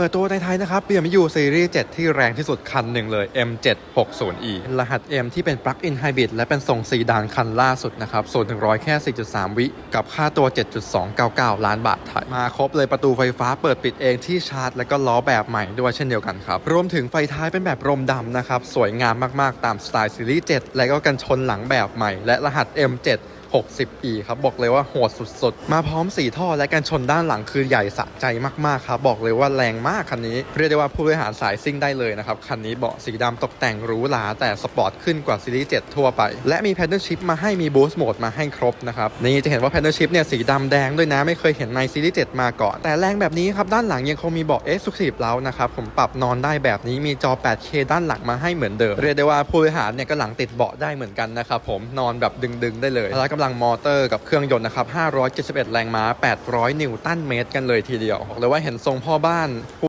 เปิดตัวในไทยนะครับเปลี่ยนมาอยู่ซีรีส์ 7 ที่แรงที่สุดคันหนึ่งเลย M760E รหัส M ที่เป็น Plug-in Hybrid และเป็นทรงซีดานคันล่าสุดนะครับส่วนถึงร้อยแค่ 4.3 วิ กับค่าตัว 7.299 ล้านบาทไทย มาครบเลยประตูไฟฟ้าเปิดปิดเองที่ชาร์จ และก็ล้อแบบใหม่ด้วยเช่นเดียวกันครับ รวมถึงไฟท้ายเป็นแบบรมดำนะครับสวยงามมากๆ ตามสไตล์ซีรีส์ 7 และก็กันชนหลังแบบใหม่ และรหัส M7 60e ครับ บอกเลยว่าโหดสุดๆ มาพร้อม 4 ท่อและกันชนด้านหลังคือใหญ่สะใจมากๆ ครับ บอกเลยว่าแรงมากคันนี้ เรียกได้ว่าผู้บริหารสายซิ่งได้เลยนะครับ คันนี้เบาะสีดำตกแต่งหรูหราแต่สปอร์ตขึ้นกว่าซีรีส์ 7 ทั่วไป และมีแพดเดิลชิพมาให้มีบูสต์โหมดมาให้ครบนะครับนี่จะเห็นว่าแพดเดิลชิพเนี่ยสีดำแดงด้วยนะไม่เคยเห็นในซีรีส์ 7 มาก่อน แต่แรงแบบนี้ครับด้านหลังยังคงมีเบาะ Exclusive แล้วนะครับผมปรับนอนได้แบบนี้มีจอ 8K ด้านหลังมาให้เหมือนเดิม เรียกได้ว่าผู้บริหารเนี่ยก็หลังติดเบาะได้เหมือนกันนะครับผมนอนแบบดึงๆได้เลยพละกำลังมอเตอร์กับเครื่องยนต์นะครับ 571 แรงม้า 800 นิวตันเมตรกันเลยทีเดียวบอกเลยว่าเห็นทรงพ่อบ้าน